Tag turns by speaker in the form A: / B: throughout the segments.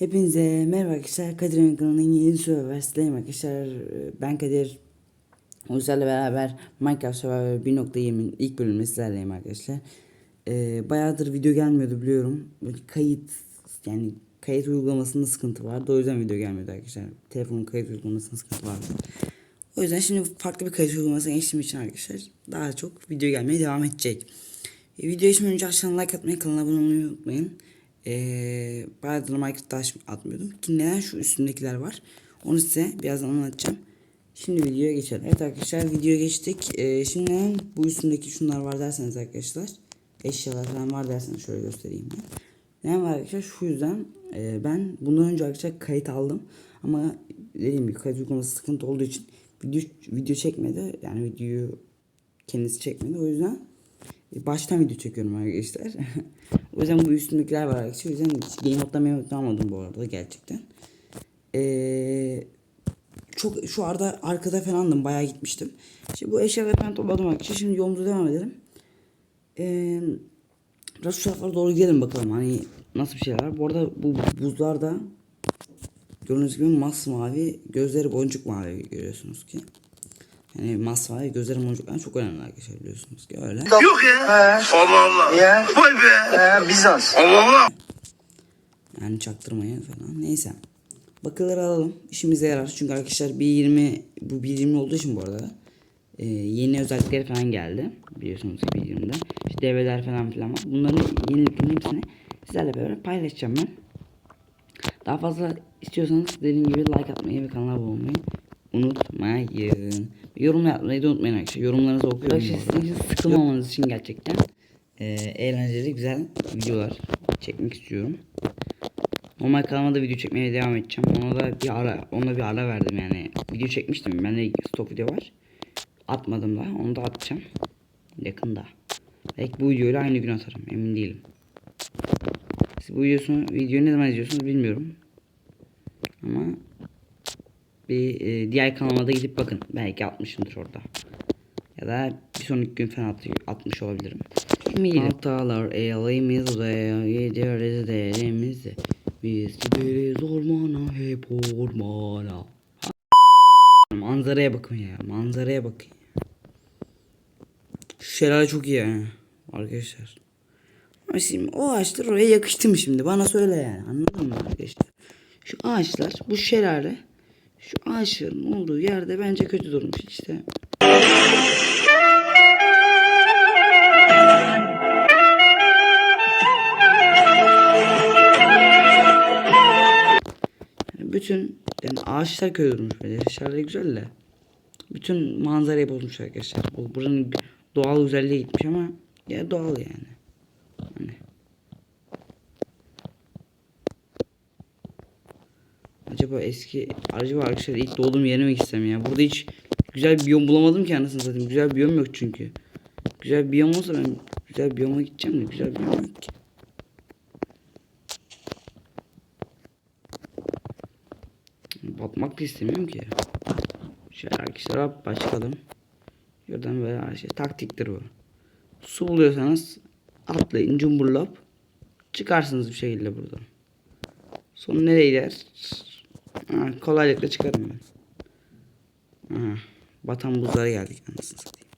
A: Hepinize merhaba arkadaşlar. Kadir'in kanalının yeni Survivor'dayım arkadaşlar. Ben Kadir. Sizlerle beraber Minecraft Survivor 1.20'nin ilk bölümünde sizlerleyim arkadaşlar. Ee, bayağıdır video gelmiyordu biliyorum. Böyle kayıt yani kayıt uygulamasında sıkıntı vardı. O yüzden video gelmiyordu arkadaşlar. Telefonun kayıt uygulamasında sıkıntı vardı. O yüzden şimdi farklı bir kayıt uygulamasına geçtiğim için arkadaşlar daha çok video gelmeye devam edecek. E, video geçmeden önce aşağıdan like atmayı, kanala abone olmayı unutmayın. Ee, bayağıdır Minecraft'ta aç- atmıyordum. Ki neden şu üstündekiler var. Onu size birazdan anlatacağım. Şimdi videoya geçelim. Evet arkadaşlar videoya geçtik. Ee, şimdi bu üstündeki şunlar var derseniz arkadaşlar. Eşyalar falan var derseniz şöyle göstereyim ben. Neden var arkadaşlar? Şu yüzden e, ben bundan önce arkadaşlar kayıt aldım. Ama dediğim gibi kayıt uygulaması sıkıntı olduğu için video, video çekmedi. Yani videoyu kendisi çekmedi. O yüzden baştan video çekiyorum arkadaşlar. o yüzden bu üstündekiler var arkadaşlar. O yüzden Game memnun almadım bu arada gerçekten. Eee çok şu arada arkada falandım bayağı gitmiştim. Şimdi bu eşyaları ben topladım arkadaşlar. Şimdi yolumuza devam edelim. Eee biraz şu tarafa doğru gidelim bakalım hani nasıl bir şeyler var. Bu arada bu buzlarda gördüğünüz gibi masmavi gözleri boncuk mavi görüyorsunuz ki. Yani masmavi gözleri boncuk yani çok önemli arkadaşlar biliyorsunuz ki öyle.
B: Yok ya. Allah Allah.
C: Ya.
B: Vay be.
C: Ee, Bizans.
B: Allah Allah.
A: Yani çaktırmayın falan. Neyse. Bakırları alalım. İşimize yarar. Çünkü arkadaşlar 1.20 bu 1.20 olduğu için bu arada e, yeni özellikleri falan geldi. Biliyorsunuz ki 1.20'de. İşte devreler falan filan var. Bunların yeniliklerin hepsini sizlerle beraber paylaşacağım ben. Daha fazla istiyorsanız dediğim gibi like atmayı ve kanala abone olmayı unutmayın. Yorum yapmayı da unutmayın arkadaşlar. Yorumlarınızı okuyorum. Arkadaşlar sizin sıkılmamanız için gerçekten e, eğlenceli güzel videolar çekmek istiyorum. Normal kanalıma da video çekmeye devam edeceğim. Ona da bir ara, ona bir ara verdim yani. Video çekmiştim. Bende stop video var. Atmadım da. Onu da atacağım. Yakında. Belki bu videoyla aynı gün atarım. Emin değilim. Siz bu videosunu, videoyu ne zaman izliyorsunuz bilmiyorum. Ama bir e, diğer kanalıma da gidip bakın. Belki atmışımdır orada. Ya da bir sonraki gün falan at, atmış olabilirim. Şimdi Hatalar elimizde, gideriz derimizde. Biz gideriz ormana, hep ormana. Manzaraya bakın ya, manzaraya bakın. ya. Şu şelale çok iyi yani arkadaşlar. Ama şimdi o ağaçlar oraya yakıştı mı şimdi? Bana söyle yani. Anladın mı arkadaşlar? Şu ağaçlar, bu şelale, şu ağaçların olduğu yerde bence kötü durmuş işte. Yani bütün yani ağaçlar kötü durmuş böyle. Şelale güzel de. Bütün manzarayı bozmuş arkadaşlar. Bu buranın doğal güzelliği gitmiş ama ya doğal yani. Acaba eski acaba arkadaşlar ilk doğduğum yere mi gitsem ya? Burada hiç güzel bir biyom bulamadım ki anasını satayım. Güzel bir biyom yok çünkü. Güzel bir biyom olsa ben güzel bir biyoma gideceğim de güzel bir biyom yok ki. Batmak da istemiyorum ki. Şöyle arkadaşlar başlayalım. Şuradan böyle her şey taktiktir bu. Su buluyorsanız atlayın cumburlop. Çıkarsınız bir şekilde buradan. Son nereye gider? Ha, kolaylıkla çıkarım ben. Aha, batan buzlara geldik anasını satayım.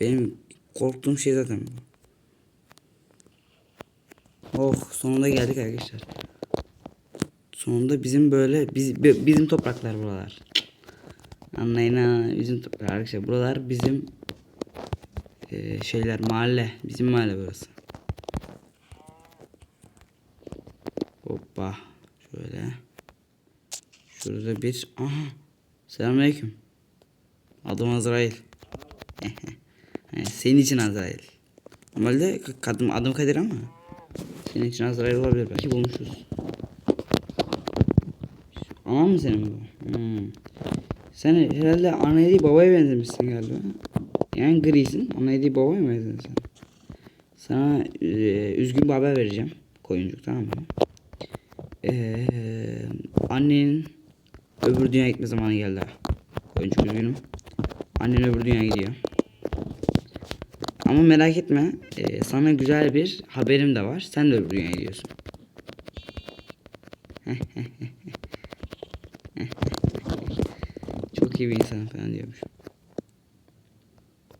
A: Benim korktuğum şey zaten bu. Oh sonunda geldik arkadaşlar. Sonunda bizim böyle biz, bi- bizim topraklar buralar. Anlayın ha bizim topraklar arkadaşlar. Buralar bizim eee, şeyler mahalle. Bizim mahalle burası. Hoppa. Şöyle. Şurada bir. Aha. Selamünaleyküm. Adım Azrail. Senin için Azrail. Normalde kadın adım Kadir ama. Senin için Azrail olabilir belki bulmuşuz. Aman mı senin bu? Hmm. Sen herhalde anne değil babaya benzemişsin galiba. Yani grisin. Anne değil babaya mı benzedin sen? Sana e, üzgün bir haber vereceğim. Koyuncuk tamam mı? Ee, annenin öbür dünyaya gitme zamanı geldi. ha. Koyuncuk üzgünüm. Annen öbür dünyaya gidiyor. Ama merak etme. e, sana güzel bir haberim de var. Sen de öbür dünyaya gidiyorsun. Çok iyi bir insan falan diyormuş.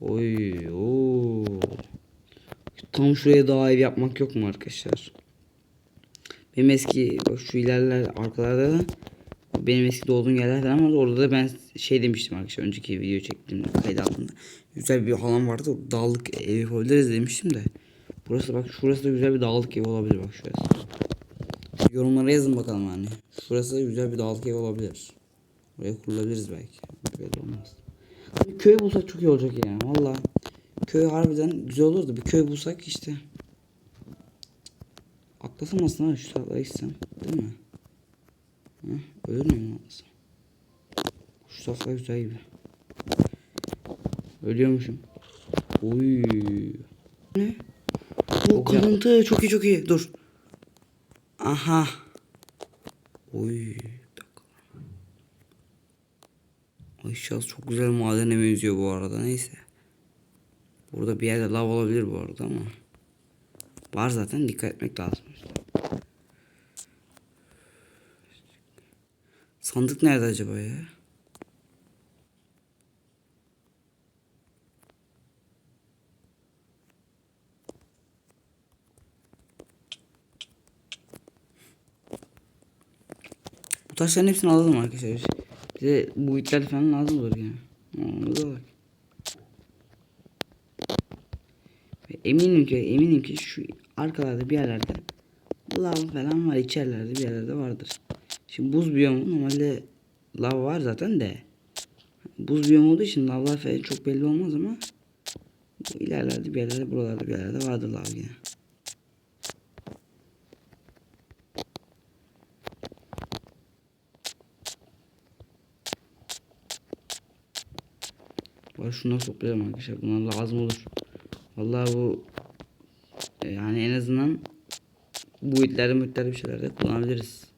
A: Oy ooo. Tam şuraya daha ev yapmak yok mu arkadaşlar? Benim eski şu ilerler arkalarda da benim eski doğduğum yerler falan vardı. Orada da ben şey demiştim arkadaşlar önceki video çektiğimde kaydı altında. Güzel bir alan vardı. Dağlık ev yapabiliriz demiştim de. Burası bak şurası da güzel bir dağlık ev olabilir bak şurası. Yorumlara yazın bakalım hani. Şurası da güzel bir dağlık ev olabilir. Buraya kurulabiliriz belki. Belli olmaz. Bir köy bulsak çok iyi olacak yani. Valla köy harbiden güzel olurdu. Bir köy bulsak işte. Atlasam aslında şu gitsem. Değil mi? Heh, müyüm atlasam? Şu taraflar güzel gibi. Ölüyormuşum. Oy. Ne? O kalıntı çok iyi çok iyi. Dur. Aha. Oy. Bir dakika. Ay şahs çok güzel madene benziyor bu arada neyse. Burada bir yerde lav olabilir bu arada ama. Var zaten dikkat etmek lazım. Sandık nerede acaba ya? Bu taşların hepsini alalım arkadaşlar. Bize bu itler falan lazım olur yani. Onu da bak. Eminim ki eminim ki şu arkalarda bir yerlerde lav falan var içerlerde bir yerlerde vardır. Şimdi buz biyomu normalde lav var zaten de buz biyomu olduğu için lavlar falan çok belli olmaz ama ilerlerde bir yerlerde buralarda bir yerlerde vardır lav yine. Var şunları toplayalım arkadaşlar. Bunlar lazım olur. Vallahi bu yani en azından bu itlerde mütlerde bir şeylerde kullanabiliriz.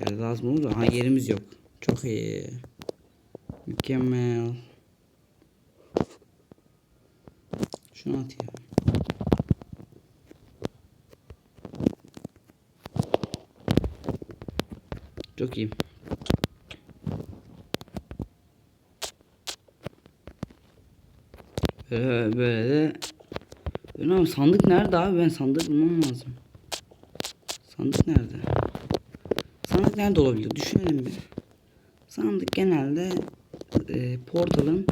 A: Yani lazım olur ha yerimiz yok. Çok iyi. Mükemmel. Şunu at ya. Çok iyi. Böyle, böyle de Öyle sandık nerede abi? Ben sandık bulmam lazım. Sandık nerede? Sandık nerede olabilir? Düşünelim bir. Sandık genelde e, portalın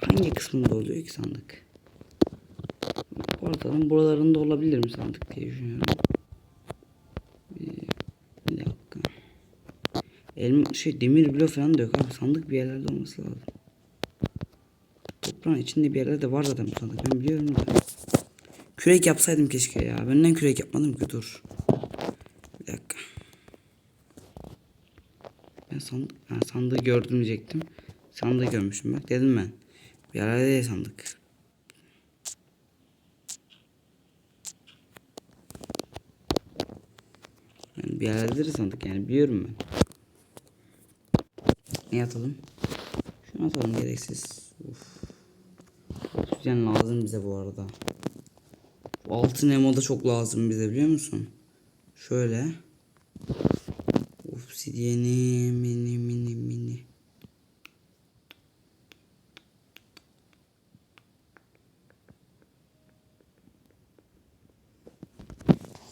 A: hangi kısmında oluyor ki sandık? Portalın buralarında olabilir mi sandık diye düşünüyorum. Bir, bir dakika. Elma, şey demir blok falan da yok abi. Sandık bir yerlerde olması lazım. Toprağın içinde bir yerlerde var zaten bu sandık. Ben biliyorum da. Kürek yapsaydım keşke ya. Ben neden kürek yapmadım ki dur. Bir dakika. Ben sandık, ha, sandığı gördüm diyecektim. Sandığı görmüşüm bak dedim ben. Bir yerlerde değil sandık. Yani bir yerlerde sandık yani biliyorum ben. Ne atalım? Şunu atalım gereksiz. Uf. Oksijen lazım bize bu arada. Bu altın emo da çok lazım bize biliyor musun? Şöyle. Obsidiyeni mini mini mini.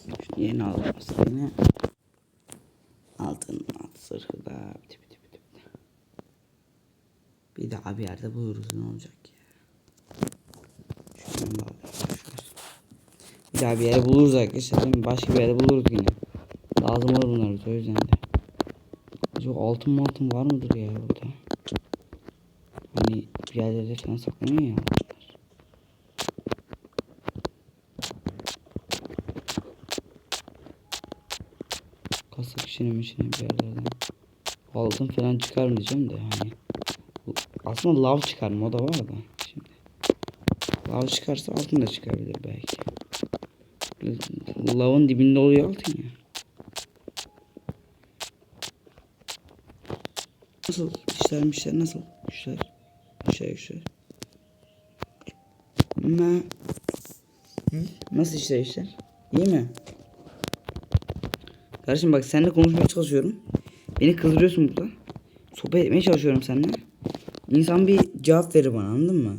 A: Şimdi yeni aldım obsidiyeni. Altın at zırhı da. Bir daha bir yerde buluruz ne olacak ya. Şuradan da. Bir daha bir yere buluruz arkadaşlar? Başka bir yere buluruz yine. Lazım olur bunlar bize o yüzden de. Acaba altın altın var mıdır ya burada? Hani bir yerlerde falan saklanıyor ya altınlar. Kasak içine bir yerlerden. Altın falan çıkar mı diyeceğim de hani. Aslında lav çıkar mı o da var da şimdi. Lav çıkarsa altın da çıkabilir belki. Lavın dibinde oluyor altın ya. Nasıl? İşler mişler nasıl? İşler. İşler işler. Ne? Nasıl işler işler? İyi mi? Kardeşim bak seninle konuşmaya çalışıyorum. Beni kızdırıyorsun burada. Sohbet etmeye çalışıyorum seninle. İnsan bir cevap verir bana anladın mı?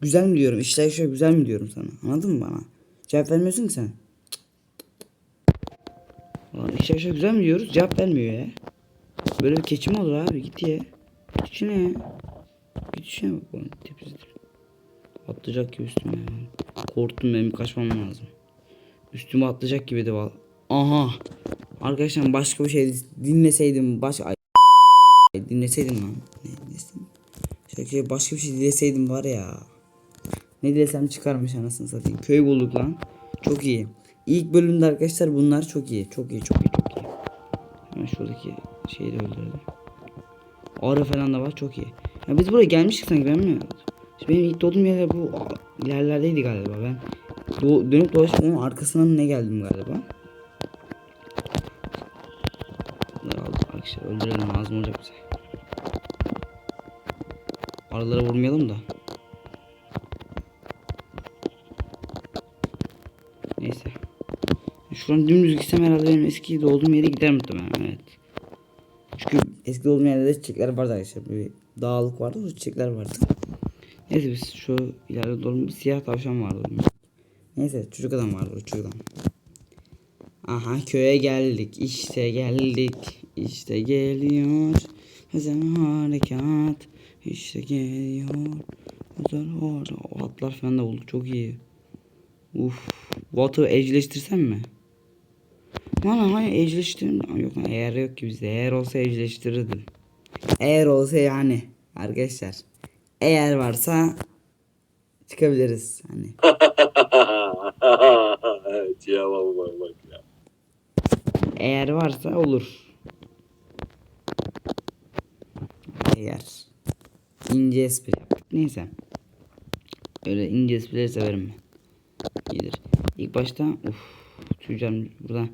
A: Güzel mi diyorum? İşler işler güzel mi diyorum sana? Anladın mı bana? Cevap vermiyorsun ki sen. Ulan işler işler güzel mi diyoruz? Cevap vermiyor ya. Böyle bir keçi mi olur abi? Git ya. Git işine ya. Git işine bak bana. Tepsi. Atlayacak gibi üstüme. Korktum benim kaçmam lazım. Üstüme atlayacak gibi de var. Aha. Arkadaşlar başka bir şey dinleseydim başka Ay, dinleseydim lan. Ne dinleseydim? Şöyle başka bir şey dileseydim var ya. Ne dilesem çıkarmış anasını satayım. Köy bulduk lan. Çok iyi. İlk bölümde arkadaşlar bunlar çok iyi. Çok iyi, çok iyi, çok iyi. Hemen şuradaki şeyi de öldürelim. Arı falan da var çok iyi. Ya biz buraya gelmiştik sanki ben mi? İşte benim ilk doğduğum yerler bu yerlerdeydi galiba ben. Do dönüp dolaşıp onun arkasına mı ne geldim galiba. Arkadaşlar öldürelim lazım olacak bize. Arılara vurmayalım da. Neyse. Şuradan dümdüz gitsem herhalde benim eski doğduğum yere gider muhtemelen evet. Eski doğduğum yerde de çiçekler vardı arkadaşlar. Bir dağlık vardı o çiçekler vardı. Neyse biz şu ileride doğru bir siyah tavşan vardı. Neyse çocuk adam vardı o çocuk adam. Aha köye geldik işte geldik işte geliyor Hazır harekat işte geliyor Hazır orada o atlar falan da oldu çok iyi Uf Water evcilleştirsem mi? Lan hayır evcilleştirim Aa, Yok eğer yok ki bizde eğer olsa evcilleştirirdim Eğer olsa yani Arkadaşlar Eğer varsa Çıkabiliriz hani
B: Cevaba bak bak ya.
A: Eğer varsa olur. Eğer. ince espri. Neyse. Öyle ince esprileri severim ben. İyidir. İlk başta uf tüccar burada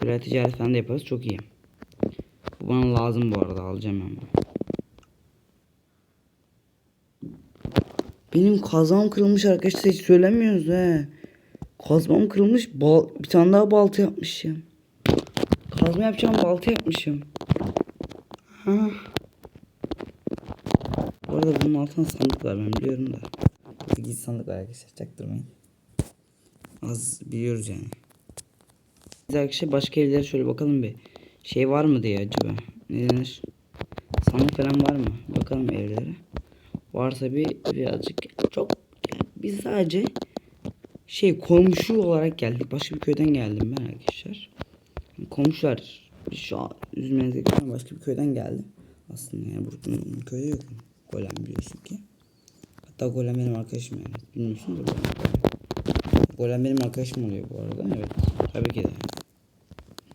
A: köle ticaret falan da yaparız çok iyi. Bu bana lazım bu arada alacağım ben bunu. Benim kazmam kırılmış arkadaşlar hiç söylemiyoruz he. Kazmam kırılmış bal bir tane daha balta yapmışım. Kazma yapacağım balta yapmışım. Ha. Bu arada bunun altında sandık var ben biliyorum da. Gizli sandık var arkadaşlar çaktırmayın. Az biliyoruz yani. Arkadaşlar başka evlere şöyle bakalım bir. Şey var mı diye acaba. Ne denir? Sandık falan var mı? Bakalım evlere. Varsa bir birazcık çok yani biz sadece şey komşu olarak geldik. Başka bir köyden geldim ben arkadaşlar. Komşular şu an yok. başka bir köyden geldim. Aslında yani Burkun'un köyü yok. Golem biliyorsun ki. Hatta Golem benim arkadaşım yani. Bilmiyorsun da Golem benim arkadaşım oluyor bu arada. Evet. Tabii ki de.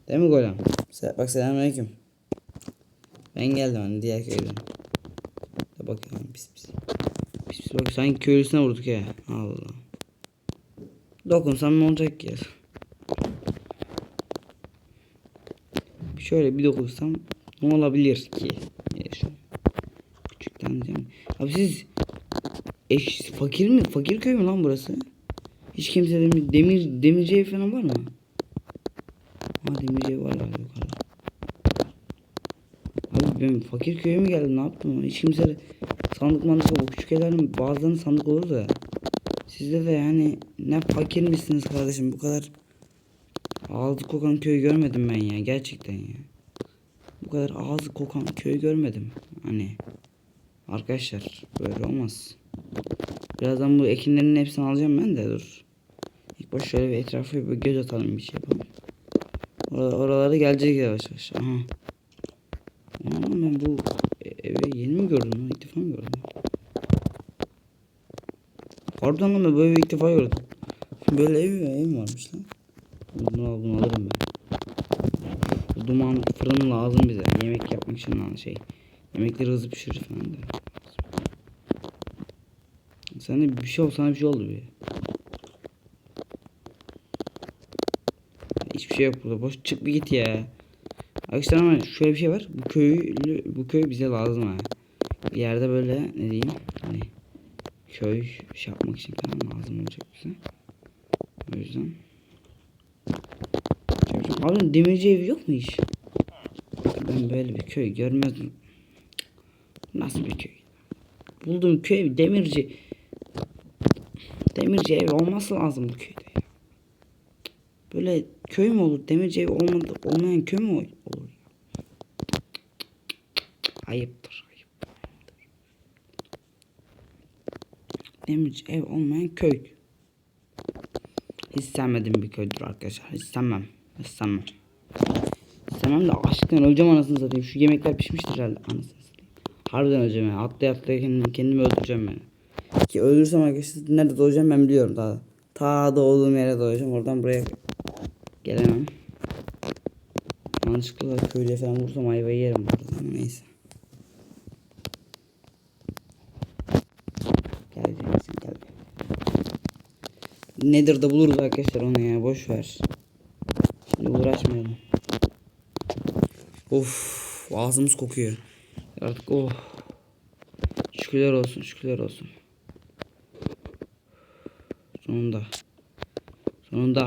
A: Değil mi Golem? Bak selamünaleyküm. Ben geldim hani diğer köyden. Da bakıyorum pis pis. Pis pis bak sanki köylüsüne vurduk ya. Allah. Dokunsam ne olacak ki? Şöyle bir dokunsam ne olabilir ki? Küçükten diyeceğim. Abi siz eş, fakir mi? Fakir köy mü lan burası? Hiç kimse demir, demir demirci ev falan var mı? Ha demirci ev var galiba yukarıda. Abi ben fakir köye mi geldim ne yaptım? Hiç kimse sandık mandık yok. Bu küçük evlerin bazılarının sandık olur da. Sizde de yani ne fakir misiniz kardeşim bu kadar ağzı kokan köy görmedim ben ya gerçekten ya. Bu kadar ağzı kokan köy görmedim. Hani arkadaşlar böyle olmaz. Birazdan bu ekinlerin hepsini alacağım ben de dur. İlk baş şöyle bir etrafa bir göz atalım bir şey yapalım. Or oralara gelecek yavaş yavaş. Aha. Ama ben bu e- evi yeni mi gördüm lan? İlk defa mı gördüm? Pardon lan ben böyle ilk defa gördüm. Böyle ev ev varmış lan? Bunu, al- bunu alırım ben. Bu duman fırın lazım bize. Yemek yapmak için lan şey. Yemekleri hızlı pişirir falan da. Sana bir şey oldu sana bir şey oldu bir. Hiçbir şey burada. Boş çık bir git ya. Arkadaşlar ama şöyle bir şey var. Bu köylü bu köy bize lazım ha. Bir yerde böyle ne diyeyim? Hani köy şey yapmak için falan lazım olacak bize. O yüzden. Abi demirci evi yok mu hiç? Ben böyle bir köy görmedim. Nasıl bir köy? Bulduğum köy demirci. Demirci evi olması lazım bu köyde. Böyle köy mü olur? Demirci evi olmadı, olmayan köy mü olur? Ayıptır, ayıp. Demirci ev olmayan köy. Hiç bir köydür arkadaşlar. Hiç sevmem. Hiç de aşktan öleceğim anasını satayım. Şu yemekler pişmiştir herhalde anasını satayım. Harbiden öleceğim ya. Atlaya atlaya kendimi, kendimi öldüreceğim yani. Ki ölürsem arkadaşlar nerede doğacağım ben biliyorum daha. Ta doğduğum yere doğacağım. Oradan buraya gelemem. Yanlışlıkla köylüye falan vursam ayvayı yerim burada ama neyse. Gel Cemil'sin gel. Nedir de buluruz arkadaşlar onu ya boş ver. Şimdi uğraşmayalım. Of ağzımız kokuyor. Artık oh. Şükürler olsun şükürler olsun. Sonunda. Sonunda.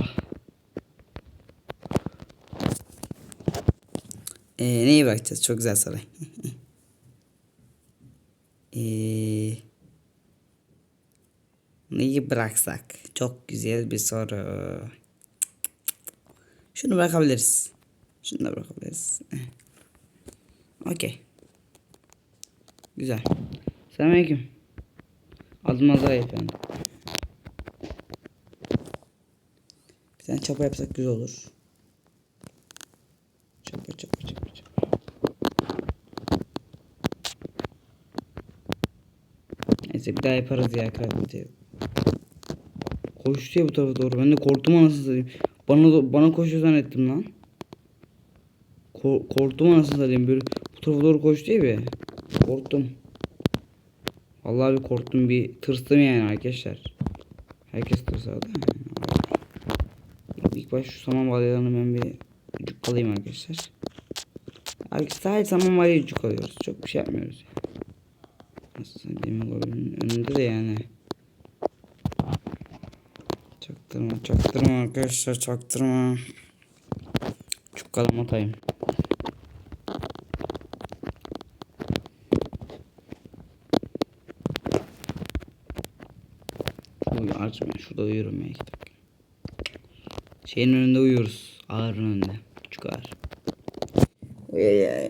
A: Ee, neyi bakacağız? Çok güzel soru. ee, neyi bıraksak? Çok güzel bir soru. Şunu bırakabiliriz. Şunu da bırakabiliriz. Okey. Güzel. Selamünaleyküm. Adım Azrail efendim. Bir tane çapa yapsak güzel olur. Çapa çapa. Neyse bir daha yaparız ya kıyafeti. Koştu ya bu tarafa doğru. Ben de korktum anasını satayım. Bana bana koşuyor zannettim lan. Ko- korktum anasını satayım böyle bu tarafa doğru koştu ya bir. Korktum. Vallahi bir korktum bir tırstım yani arkadaşlar. Herkes tırsardı. İlk baş şu saman balyalarını ben bir cukkalayayım arkadaşlar. Sadece saman balyayı cukkalıyoruz. Çok bir şey yapmıyoruz. Yani. Aslında demir golünün önünde de yani. Çaktırma çaktırma arkadaşlar çaktırma. Çukkalama time. Uy açma şurada uyuyorum ya. Şeyin önünde uyuyoruz. Ağırın önünde. Küçük ağır. Uy uy.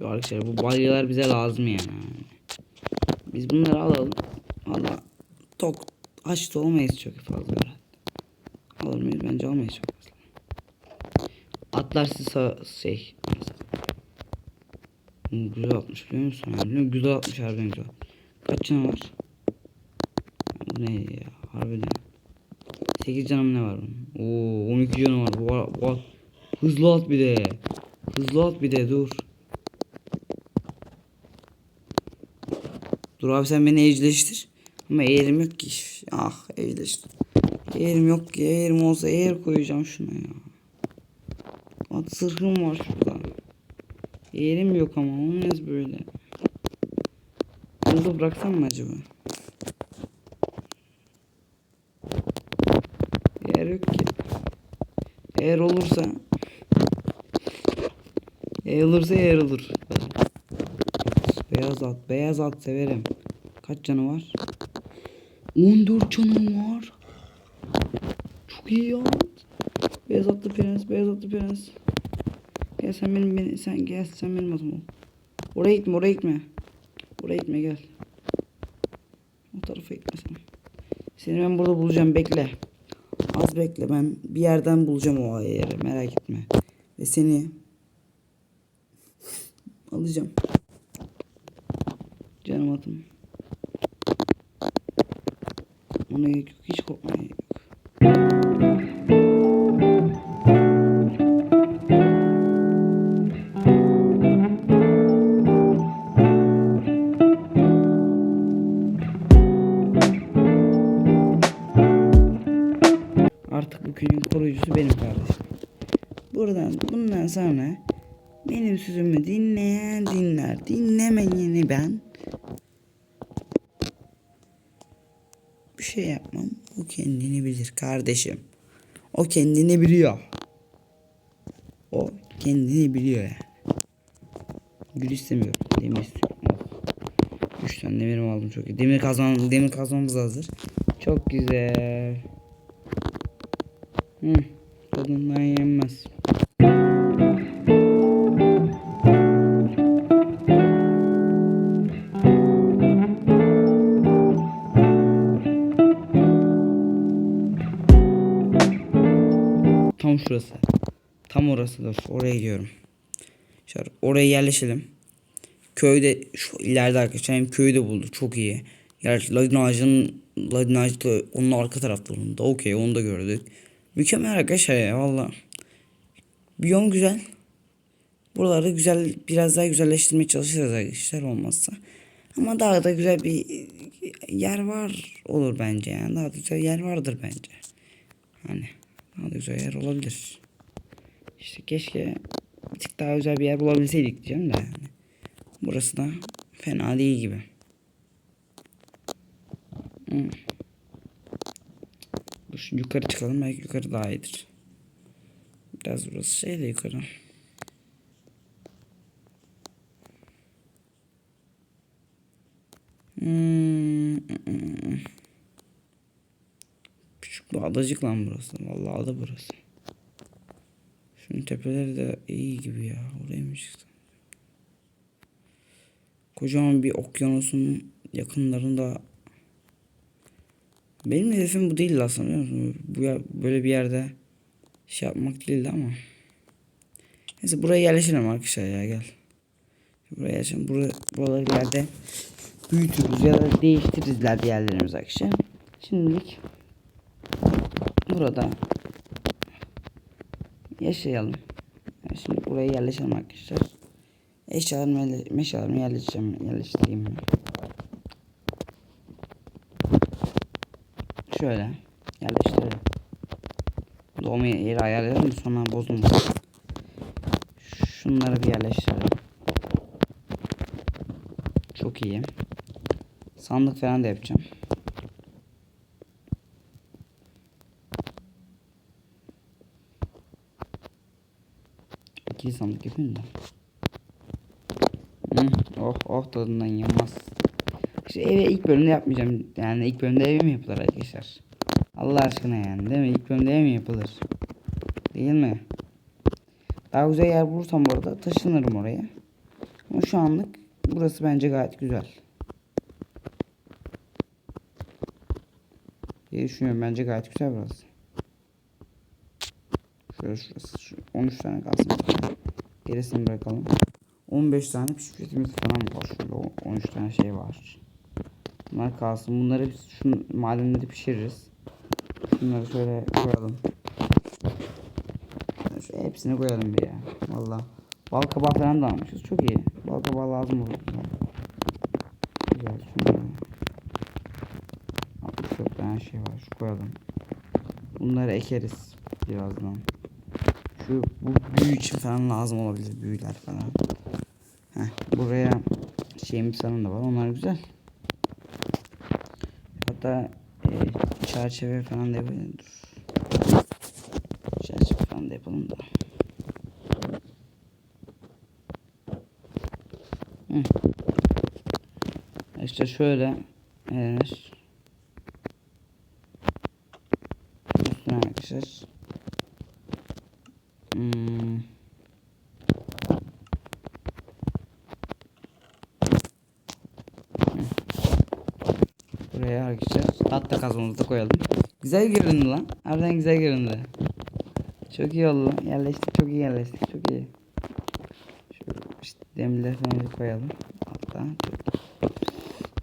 A: Şu arkadaşlar bu balyalar bize lazım yani. Biz bunları alalım. Valla tok aç olmayız çok fazla. Alır mıyız? Bence almayız çok fazla. Atlar size şey. Güzel atmış biliyor musun? Yani? Güzel atmış harbiden güzel. Kaç canı var? Bu ne ya? Harbiden. 8 canım ne var bunun? Oo 12 canı var. Bu, bu hızlı at bir de. Hızlı at bir de dur. Dur abi sen beni evcilleştir. Ama eğerim yok ki. Ah evcilleştir. Eğerim yok ki. Eğerim olsa eğer koyacağım şuna ya. At sırrım var şurada. Eğerim yok ama olmaz böyle. Burada bıraksam mı acaba? Eğer yok ki. Eğer olursa eğer olursa eğer olur. Beyaz at. Beyaz at severim. Kaç canı var? 14 canım var. Çok iyi ya. Beyaz atlı prens. Beyaz atlı prens. Gel sen benim, beni, sen gel sen benim atım ol. Oraya gitme oraya gitme. Oraya gitme gel. O tarafa gitme sen. Seni ben burada bulacağım bekle. Az bekle ben bir yerden bulacağım o yeri merak etme. Ve seni alacağım. Canım atım. Ona gerek yok. Hiç korkmaya gerek yok. Kardeşim. O kendini biliyor. O kendini biliyor yani. Gül istemiyorum. Demir istiyorum. Oh. Üç tane demirim aldım çok iyi. Demir kazmam, demir kazmamız hazır. Çok güzel. Hı, tadından yenmez. Dur. Oraya gidiyorum. Şöyle oraya yerleşelim. Köyde şu ileride arkadaşlar hem köyü de bulduk. Çok iyi. Gerçi ladin ağacının da onun arka taraflarında. Okey onu da gördük. Mükemmel arkadaşlar ya valla. Biyom güzel. Buraları güzel biraz daha güzelleştirmeye çalışırız arkadaşlar olmazsa. Ama daha da güzel bir yer var olur bence yani. Daha da güzel yer vardır bence. Hani daha da güzel yer olabilir. İşte keşke bir tık daha güzel bir yer bulabilseydik diyeceğim de yani. Burası da fena değil gibi. Hmm. Dur yukarı çıkalım belki yukarı daha iyidir. Biraz burası şey de yukarı. Hmm. Küçük bir adacık lan burası. Vallahi ada burası. Şunun tepeleri de iyi gibi ya. Oraya mı çıktı? Kocaman bir okyanusun yakınlarında benim hedefim bu değil aslında biliyor musun? Bu yer, böyle bir yerde şey yapmak değildi ama. Neyse buraya yerleşelim arkadaşlar ya gel. Buraya yerleşelim. Bura, buraları ileride büyütürüz ya da değiştiririz ileride yerlerimizi arkadaşlar. Şimdilik burada yaşayalım. Şimdi buraya yerleşelim arkadaşlar. Eşyalarımı, meşyalarımı yerleştireceğim, yerleştireyim. Şöyle yerleştirelim. Doğum yeri ayarlayalım sonra bozulmasın. Şunları bir yerleştirelim. Çok iyi. Sandık falan da yapacağım. İkili sandık yapayım da. Hı, oh oh tadından yanmaz. İşte eve ilk bölümde yapmayacağım. Yani ilk bölümde ev mi yapılır arkadaşlar? Allah aşkına yani değil mi? İlk bölümde ev mi yapılır? Değil mi? Daha güzel yer bulursam bu arada taşınırım oraya. Ama şu anlık burası bence gayet güzel. diye düşünüyorum. Bence gayet güzel burası. Şöyle şurası. Şu 13 tane kalsın. Gerisini bırakalım. 15 tane pişmişimiz falan var. Şöyle o- 13 tane şey var. Bunlar kalsın. Bunları biz şu madenleri pişiririz. Bunları şöyle koyalım. Şu hepsini koyalım bir ya. Valla. Bal kabağı falan da almışız. Çok iyi. Bal kabağı lazım olur. Güzel. Şunları. 64 tane şey var. Şu koyalım. Bunları ekeriz birazdan. Şu bu büyü için falan lazım olabilir büyüler falan. Heh, buraya şeyimiz falan da var. Onlar güzel. Hatta e, çerçeve falan da yapalım. Dur. Çerçeve falan da yapalım da. Hı. İşte şöyle evet. Üstüne arkadaşlar. Hmm. Buraya arkadaşlar tahta kazmamızı koyalım. Güzel göründü lan. Harbiden güzel göründü. Çok iyi oldu. Yerleştik çok iyi yerleştik. Çok iyi. Şöyle işte demirleri falan koyalım. Hatta.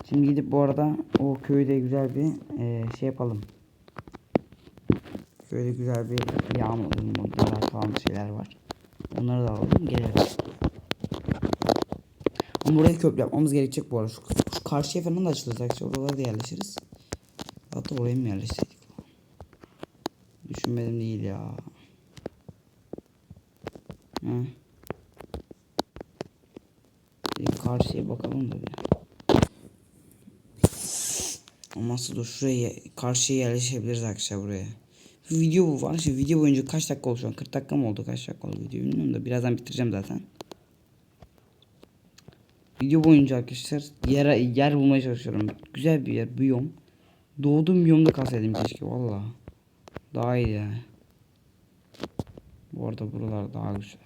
A: Şimdi gidip bu arada o köyde güzel bir e, şey yapalım. Şöyle güzel bir yağmur modlar falan şeyler var. Onları da alalım gelelim. Ama buraya köprü yapmamız gerekecek bu arada. Şu, şu karşıya falan da açılacak. Oralara da yerleşiriz. Hatta oraya mı yerleşseydik? Düşünmedim değil ya. Hı. karşıya bakalım da bir. Olmazsa dur şuraya karşıya yerleşebiliriz arkadaşlar buraya. Video bu var. Şimdi video boyunca kaç dakika oldu şu an? 40 dakika mı oldu? Kaç dakika oldu video bilmiyorum da birazdan bitireceğim zaten. Video boyunca arkadaşlar yer, yer bulmaya çalışıyorum. Güzel bir yer. Biyom. Doğduğum biyomda kalsaydım keşke valla. Daha iyi yani. Bu arada buralar daha güzel.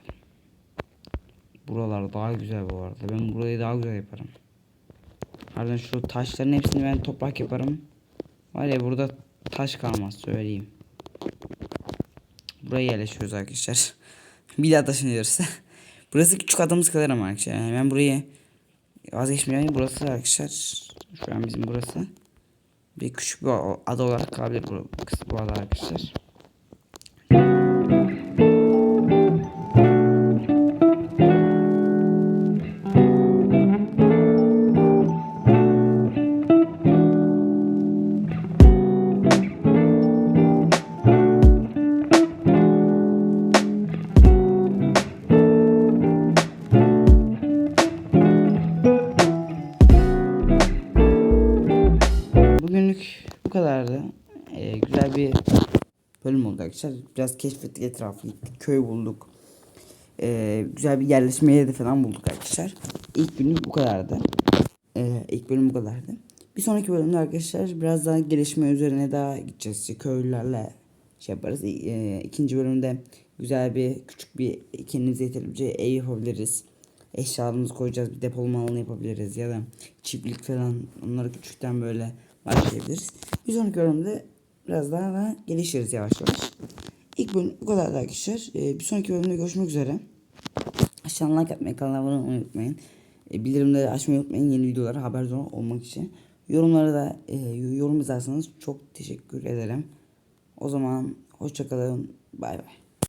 A: Buralar daha güzel bu arada. Ben burayı daha güzel yaparım. Ardından şu taşların hepsini ben toprak yaparım. Var ya burada taş kalmaz söyleyeyim. Buraya yerleşiyoruz arkadaşlar. bir daha taşınıyoruz. Burası küçük adamız kadar ama arkadaşlar. Yani ben burayı vazgeçmeyeyim. Burası arkadaşlar. Şu an bizim burası. Bir küçük bir ada olarak kalabilir bu, bu ada arkadaşlar. Bugünlük bu kadardı. Ee, güzel bir bölüm oldu arkadaşlar. Biraz keşfettik etrafı, gittik, köy bulduk. Ee, güzel bir yerleşme yeri falan bulduk arkadaşlar. İlk günlük bu kadardı. Ee, ilk bölüm bu kadardı. Bir sonraki bölümde arkadaşlar biraz daha gelişme üzerine daha gideceğiz. Köylülerle şey yaparız. Ee, ikinci bölümde güzel bir küçük bir kendimize yetebileceği ev yapabiliriz. Eşyalarımızı koyacağız. Bir depolama alanı yapabiliriz. Ya da çiftlik falan onları küçükten böyle başlayabiliriz. Bir sonraki bölümde biraz daha, daha gelişiriz yavaş yavaş. İlk bölüm bu kadar arkadaşlar. Ee, bir sonraki bölümde görüşmek üzere. Aşağıdan like atmayı, kanala abone olmayı unutmayın. E, bildirimleri açmayı unutmayın yeni videolara haberdar olmak için. Yorumlara da e, yorum yazarsanız çok teşekkür ederim. O zaman hoşçakalın. Bay bay.